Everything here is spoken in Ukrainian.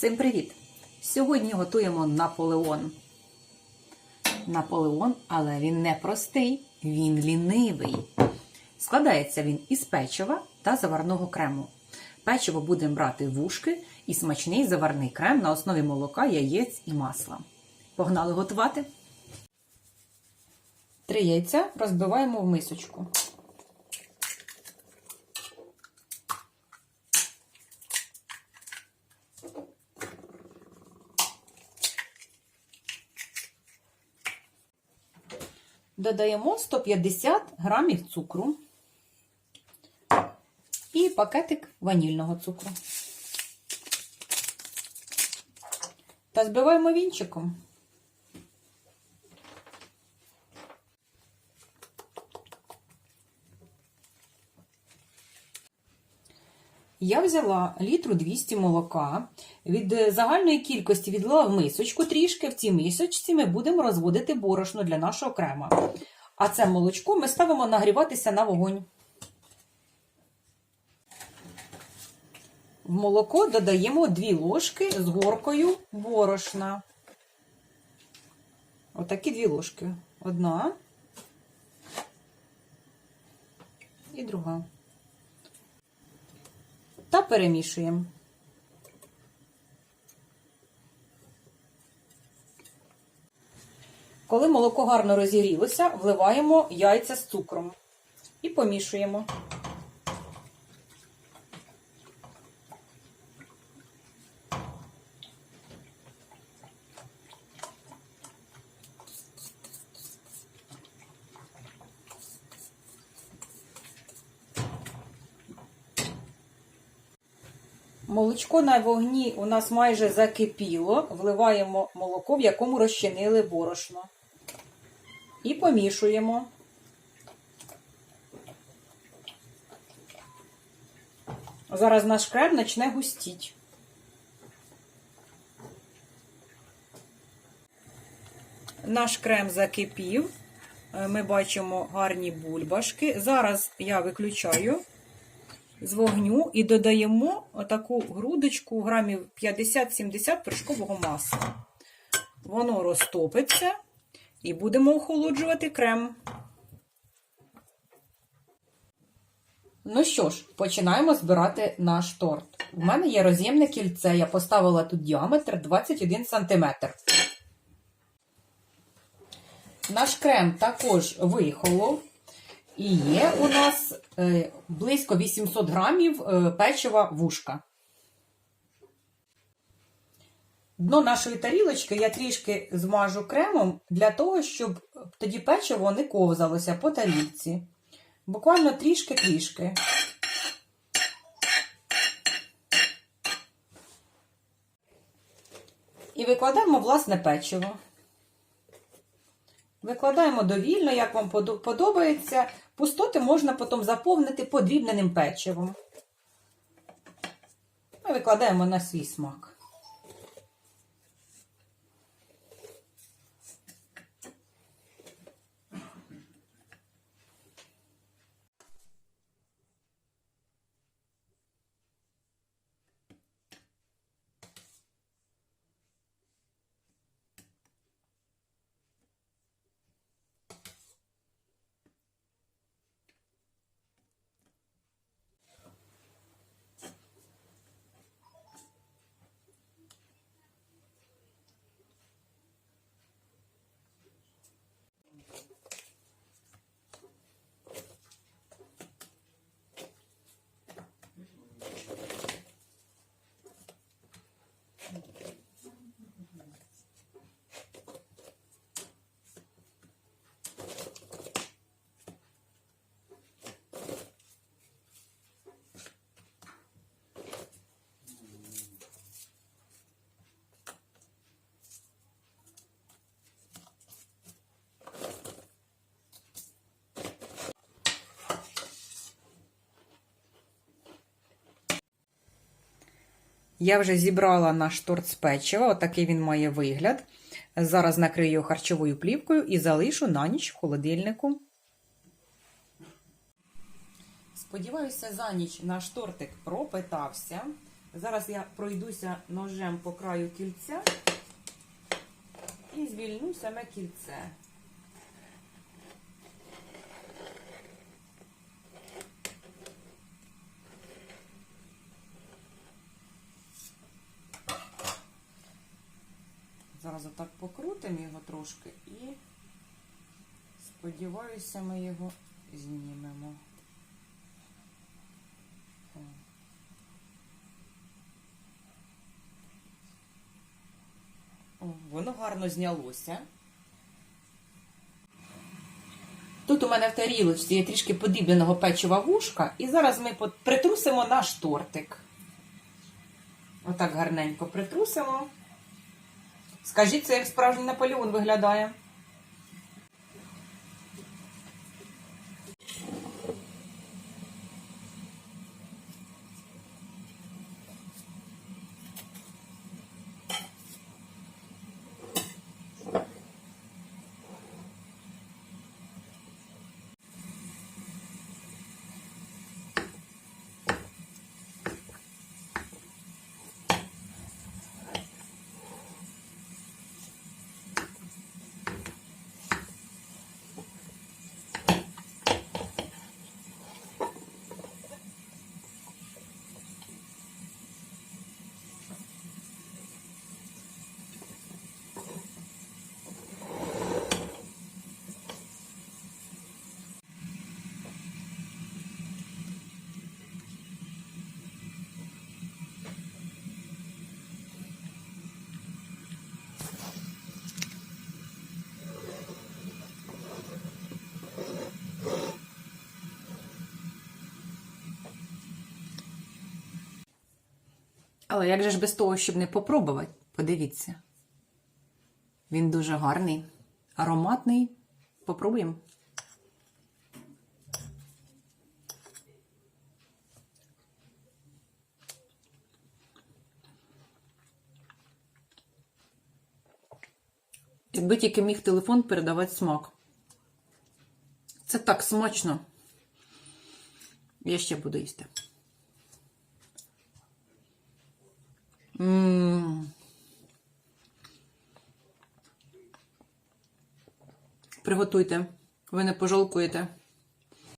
Всім привіт! Сьогодні готуємо Наполеон. Наполеон, але він не простий, він лінивий. Складається він із печива та заварного крему. Печиво будемо брати вушки і смачний заварний крем на основі молока, яєць і масла. Погнали готувати. Три яйця розбиваємо в мисочку. Додаємо 150 грамів цукру і пакетик ванільного цукру. Та збиваємо вінчиком. Я взяла літру 200 молока. Від е, загальної кількості відлила в мисочку трішки. В цій мисочці ми будемо розводити борошно для нашого крема. А це молочко ми ставимо нагріватися на вогонь. В молоко додаємо 2 ложки з горкою борошна. Отакі дві ложки. Одна і друга. Та перемішуємо. Коли молоко гарно розігрілося, вливаємо яйця з цукром і помішуємо. Молочко на вогні у нас майже закипіло. Вливаємо молоко, в якому розчинили борошно. І помішуємо. Зараз наш крем почне густіть. Наш крем закипів. Е, Ми бачимо гарні бульбашки. Зараз я виключаю з вогню і додаємо отаку грудочку грамів 50-70 вершкового масла. Воно розтопиться і будемо охолоджувати крем. Ну що ж, починаємо збирати наш торт. У мене є роз'ємне кільце, я поставила тут діаметр 21 см. Наш крем також вихолов. І є у нас е, близько 800 грамів е, печива вушка. Дно нашої тарілочки я трішки змажу кремом для того, щоб тоді печиво не ковзалося по тарілці. Буквально трішки-трішки. І викладаємо власне печиво. Викладаємо довільно, як вам подобається. Пустоти можна потім заповнити подрібненим печивом. Ми викладаємо на свій смак. Я вже зібрала наш торт з печива, отакий він має вигляд. Зараз накрию його харчовою плівкою і залишу на ніч в холодильнику. Сподіваюся, за ніч наш тортик пропитався. Зараз я пройдуся ножем по краю кільця і звільню саме кільце. Зараз отак покрутимо його трошки і сподіваюся, ми його знімемо. О. Воно гарно знялося. Тут у мене в тарілочці є трішки подібленого печива вушка, і зараз ми притрусимо наш тортик. Отак гарненько притрусимо. Скажіть, це як справжній Наполеон виглядає. Але як же ж без того, щоб не попробувати? Подивіться. Він дуже гарний, ароматний. Попробуємо. Якби тільки міг телефон передавати смак. Це так смачно. Я ще буду їсти. Приготуйте, ви не пожалкуєте.